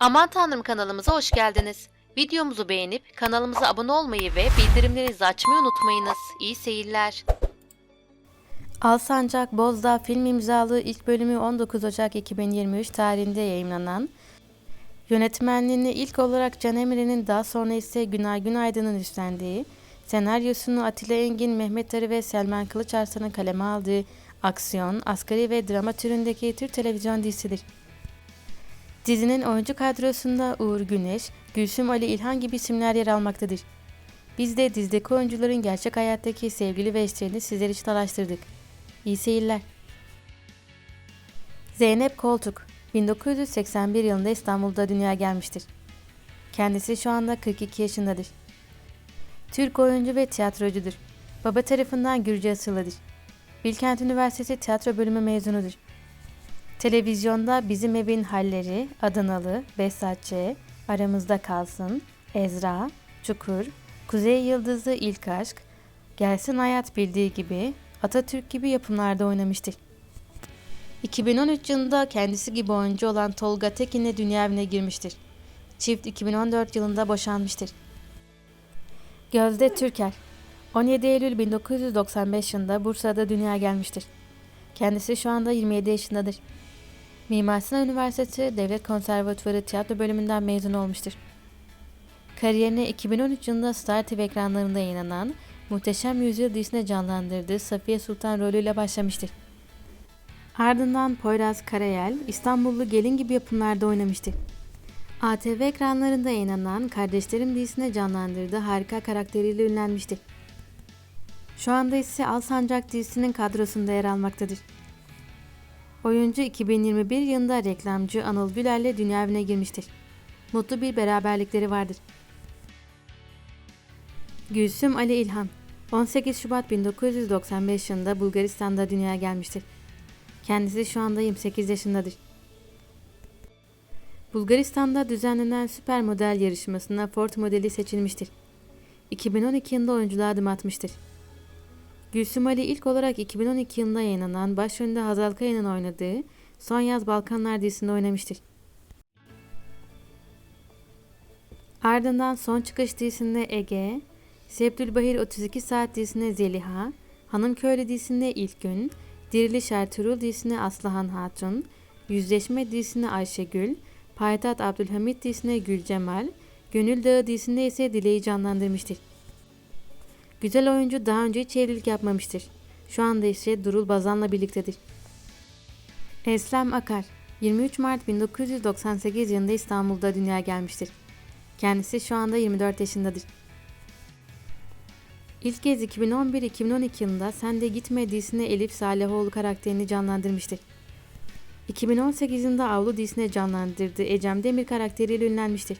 Aman Tanrım kanalımıza hoş geldiniz. Videomuzu beğenip kanalımıza abone olmayı ve bildirimlerinizi açmayı unutmayınız. İyi seyirler. Alsancak Bozdağ film imzalı ilk bölümü 19 Ocak 2023 tarihinde yayınlanan, yönetmenliğini ilk olarak Can Emre'nin daha sonra ise Günay Günaydın'ın üstlendiği, senaryosunu Atilla Engin, Mehmet Arı ve Selman Kılıçarslan'ın kaleme aldığı aksiyon, asgari ve drama türündeki Türk televizyon dizisidir. Dizinin oyuncu kadrosunda Uğur Güneş, Gülsüm Ali İlhan gibi isimler yer almaktadır. Biz de dizideki oyuncuların gerçek hayattaki sevgili ve eşlerini sizler için araştırdık. İyi seyirler. Zeynep Koltuk, 1981 yılında İstanbul'da dünyaya gelmiştir. Kendisi şu anda 42 yaşındadır. Türk oyuncu ve tiyatrocudur. Baba tarafından Gürcü asıllıdır. Bilkent Üniversitesi tiyatro bölümü mezunudur. Televizyonda Bizim Evin Halleri, Adanalı, Besatçı, Aramızda Kalsın, Ezra, Çukur, Kuzey Yıldızı İlk Aşk, Gelsin Hayat Bildiği gibi Atatürk gibi yapımlarda oynamıştır. 2013 yılında kendisi gibi oyuncu olan Tolga Tekin'le dünya evine girmiştir. Çift 2014 yılında boşanmıştır. Gözde Türker 17 Eylül 1995 yılında Bursa'da dünyaya gelmiştir. Kendisi şu anda 27 yaşındadır. Mimar Sinan Üniversitesi Devlet Konservatuvarı Tiyatro Bölümünden mezun olmuştur. Kariyerine 2013 yılında Star TV ekranlarında yayınlanan Muhteşem Yüzyıl dizisine canlandırdığı Safiye Sultan rolüyle başlamıştır. Ardından Poyraz Karayel, İstanbullu Gelin gibi yapımlarda oynamıştır. ATV ekranlarında yayınlanan Kardeşlerim dizisine canlandırdığı harika karakteriyle ünlenmiştir. Şu anda ise Alsancak dizisinin kadrosunda yer almaktadır. Oyuncu 2021 yılında reklamcı Anıl Güler'le dünya evine girmiştir. Mutlu bir beraberlikleri vardır. Gülsüm Ali İlhan 18 Şubat 1995 yılında Bulgaristan'da dünyaya gelmiştir. Kendisi şu anda 28 yaşındadır. Bulgaristan'da düzenlenen süper model yarışmasına Ford modeli seçilmiştir. 2012 yılında oyunculuğa adım atmıştır. Gülsüm Ali ilk olarak 2012 yılında yayınlanan başrolünde Hazal Kaya'nın oynadığı Son Yaz Balkanlar dizisinde oynamıştır. Ardından Son Çıkış dizisinde Ege, Sebdülbahir 32 Saat dizisinde Zeliha, Hanım Köylü dizisinde İlk Gün, Diriliş Ertuğrul dizisinde Aslıhan Hatun, Yüzleşme dizisinde Ayşegül, Payitaht Abdülhamit dizisinde Gülcemal, Gönül Dağı dizisinde ise Dileği canlandırmıştır. Güzel oyuncu daha önce hiç evlilik yapmamıştır. Şu anda ise Durul Bazan'la birliktedir. Eslem Akar 23 Mart 1998 yılında İstanbul'da dünyaya gelmiştir. Kendisi şu anda 24 yaşındadır. İlk kez 2011-2012 yılında Sen de Gitme dizisinde Elif Salihoğlu karakterini canlandırmıştır. 2018 yılında Avlu dizisine canlandırdığı Ecem Demir karakteriyle ünlenmiştir.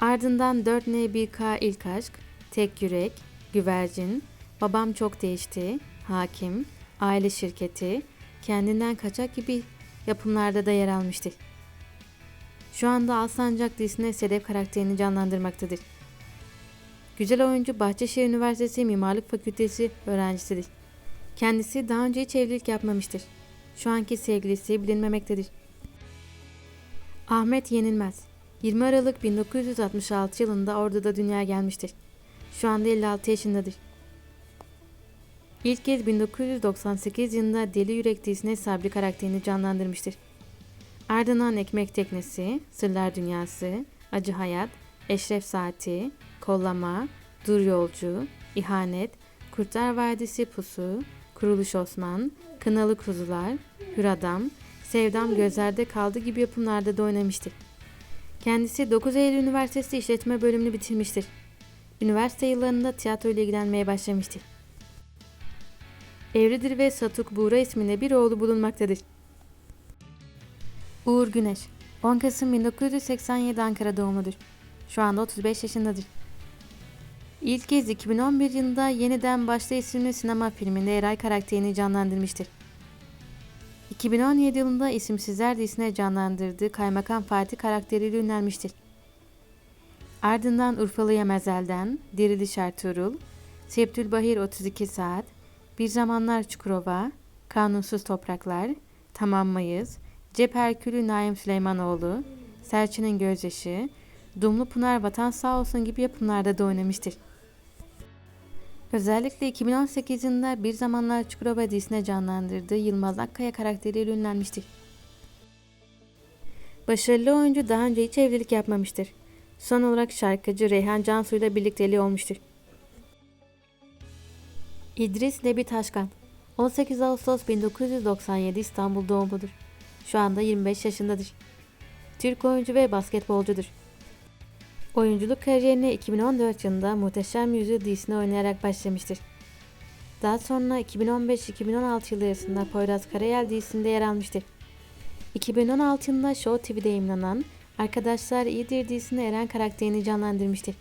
Ardından 4N1K İlk Aşk, Tek Yürek, Güvercin, Babam Çok Değişti, Hakim, Aile Şirketi, Kendinden Kaçak gibi yapımlarda da yer almıştır. Şu anda Alsancak dizisinde Sedef karakterini canlandırmaktadır. Güzel oyuncu Bahçeşehir Üniversitesi Mimarlık Fakültesi öğrencisidir. Kendisi daha önce hiç evlilik yapmamıştır. Şu anki sevgilisi bilinmemektedir. Ahmet Yenilmez 20 Aralık 1966 yılında Ordu'da dünyaya gelmiştir. Şu anda 56 yaşındadır. İlk kez 1998 yılında Deli Yürek dizisine Sabri karakterini canlandırmıştır. Ardından Ekmek Teknesi, Sırlar Dünyası, Acı Hayat, Eşref Saati, Kollama, Dur Yolcu, İhanet, Kurtlar Vadisi Pusu, Kuruluş Osman, Kınalı Kuzular, Hür Adam, Sevdam Gözlerde Kaldı gibi yapımlarda da oynamıştır. Kendisi 9 Eylül Üniversitesi İşletme bölümünü bitirmiştir. Üniversite yıllarında tiyatro ile ilgilenmeye başlamıştır. Evlidir ve Satuk Buğra isminde bir oğlu bulunmaktadır. Uğur Güneş 10 Kasım 1987 Ankara doğumludur. Şu anda 35 yaşındadır. İlk kez 2011 yılında Yeniden Başla isimli sinema filminde Eray karakterini canlandırmıştır. 2017 yılında İsimsizler dizisine canlandırdığı Kaymakam Fatih karakteriyle ünlenmiştir. Ardından Urfalı Yemezel'den Diriliş Ertuğrul, Septülbahir 32 Saat, Bir Zamanlar Çukurova, Kanunsuz Topraklar, Tamam Mayıs, Cep Herkülü Naim Süleymanoğlu, Serçe'nin Gözyaşı, Dumlu Pınar Vatan Sağ Olsun gibi yapımlarda da oynamıştır. Özellikle 2018 yılında bir zamanlar Çukurova dizisine canlandırdığı Yılmaz Akkaya karakteriyle ünlenmiştir. Başarılı oyuncu daha önce hiç evlilik yapmamıştır. Son olarak şarkıcı Reyhan Cansu ile birlikteliği olmuştur. İdris Nebi Taşkan 18 Ağustos 1997 İstanbul doğumludur. Şu anda 25 yaşındadır. Türk oyuncu ve basketbolcudur. Oyunculuk kariyerine 2014 yılında Muhteşem Yüzyıl dizisine oynayarak başlamıştır. Daha sonra 2015-2016 yılı arasında Poyraz Karayel dizisinde yer almıştır. 2016 yılında Show TV'de yayınlanan Arkadaşlar İyidir dizisinde Eren karakterini canlandırmıştır.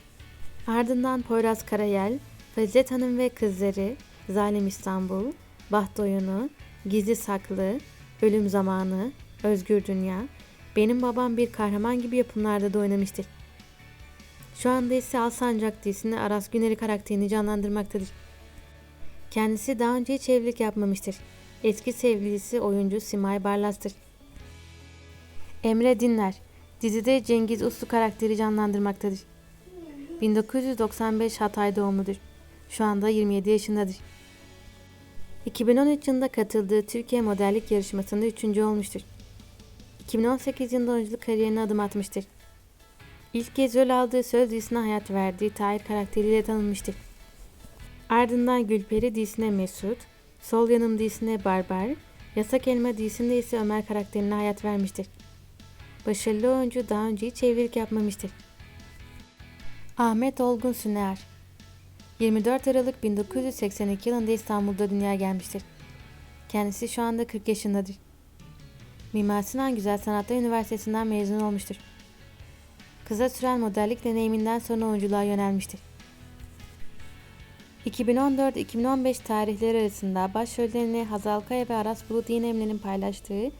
Ardından Poyraz Karayel, Fazilet Hanım ve Kızları, Zalim İstanbul, Baht Oyunu, Gizli Saklı, Ölüm Zamanı, Özgür Dünya, Benim Babam Bir Kahraman gibi yapımlarda da oynamıştır. Şu anda ise Alsancak dizisinde Aras Güner'i karakterini canlandırmaktadır. Kendisi daha önce hiç evlilik yapmamıştır. Eski sevgilisi oyuncu Simay Barlas'tır. Emre Dinler, dizide Cengiz Uslu karakteri canlandırmaktadır. 1995 Hatay doğumludur. Şu anda 27 yaşındadır. 2013 yılında katıldığı Türkiye modellik yarışmasında üçüncü olmuştur. 2018 yılında oyunculuk kariyerine adım atmıştır. İlk kez rol aldığı Söz dizisine hayat verdiği Tahir karakteriyle tanınmıştır. Ardından Gülperi dizisine Mesut, Sol Yanım dizisine Barbar, Yasak Elma dizisinde ise Ömer karakterine hayat vermiştir. Başarılı oyuncu daha önce hiç evlilik yapmamıştır. Ahmet Olgun Süner 24 Aralık 1982 yılında İstanbul'da dünyaya gelmiştir. Kendisi şu anda 40 yaşındadır. Mimar Sinan Güzel Sanatlar Üniversitesi'nden mezun olmuştur. Kısa süren modellik deneyiminden sonra oyunculuğa yönelmiştir. 2014-2015 tarihleri arasında başrollerini Hazal Kaya ve Aras Bulut Yiğnemli'nin paylaştığı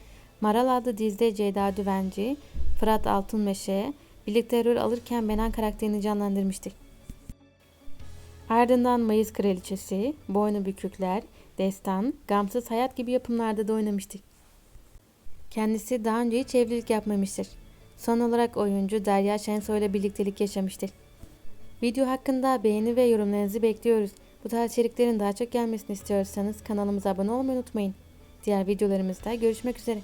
Maral adlı dizide Ceyda Düvenci, Fırat Altunmeşe birlikte rol alırken Benan karakterini canlandırmıştır. Ardından Mayıs Kraliçesi, Boynu Bükükler, Destan, Gamsız Hayat gibi yapımlarda da oynamıştır. Kendisi daha önce hiç evlilik yapmamıştır. Son olarak oyuncu Derya Şensoy ile birliktelik yaşamıştır. Video hakkında beğeni ve yorumlarınızı bekliyoruz. Bu tarz içeriklerin daha çok gelmesini istiyorsanız kanalımıza abone olmayı unutmayın. Diğer videolarımızda görüşmek üzere.